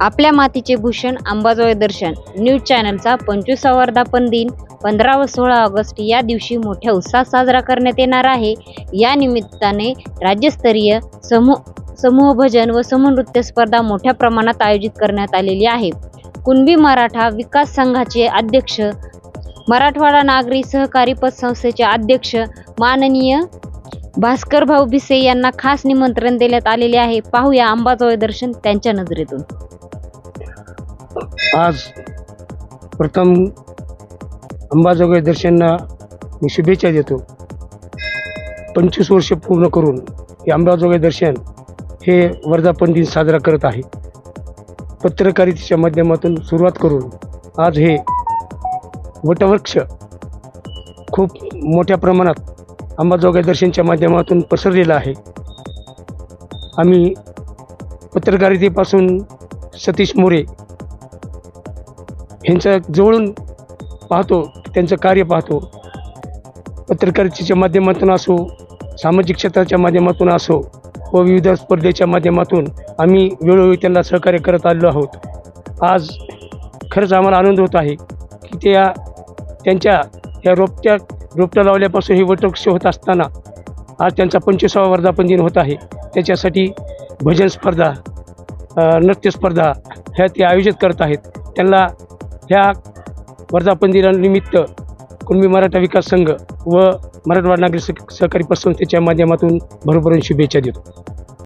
आपल्या मातीचे भूषण अंबाजोगाई दर्शन. न्यूज चॅनलचा पंचवीसा वर्धापन दिन पंधरा व सोळा ऑगस्ट या दिवशी मोठ्या उत्साहात साजरा करण्यात येणार आहे. या निमित्ताने राज्यस्तरीय समूह समूह भजन व समूह नृत्य स्पर्धा मोठ्या प्रमाणात आयोजित करण्यात आलेली आहे. कुणबी मराठा विकास संघाचे अध्यक्ष मराठवाडा नागरी सहकारी पतसंस्थेचे अध्यक्ष माननीय भास्कर भाऊ भिसे यांना खास निमंत्रण देण्यात आलेले आहे. पाहूया अंबाजोगाई दर्शन त्यांच्या नजरेतून. आज प्रथम अंबाजोगाई दर्शनना मी शुभेच्छा देतो. पंचवीस वर्ष पूर्ण करून हे अंबाजोगाई दर्शन हे वर्धापन दिन साजरा करत आहे. पत्रकारितेच्या माध्यमातून सुरुवात करून आज हे वटवृक्ष खूप मोठ्या प्रमाणात अंबाजोगाई दर्शनच्या माध्यमातून पसरलेलं आहे. आम्ही पत्रकारितेपासून सतीश मोरे ह्यांचं जवळून पाहतो त्यांचं कार्य पाहतो. पत्रकारितेच्या माध्यमातून असो सामाजिक क्षेत्राच्या माध्यमातून असो व विविध स्पर्धेच्या माध्यमातून आम्ही वेळोवेळी त्यांना सहकार्य करत आलेलो आहोत. आज खरंच आम्हाला आनंद होत आहे की त्या त्यांच्या या रोपट्या रोपट्या लावल्यापासून हे वटवृक्ष होत असताना आज त्यांचा पंचवीसावा वर्धापन दिन होत आहे. त्याच्यासाठी भजन स्पर्धा नृत्य स्पर्धा ह्या ते आयोजित करत आहेत. त्यांना ह्या वर्धापन दिनानिमित्त कुणबी मराठा विकास संघ व मराठवाडा नागरिक सहकारी पतसंस्थेच्या माध्यमातून भरभरून शुभेच्छा देतो.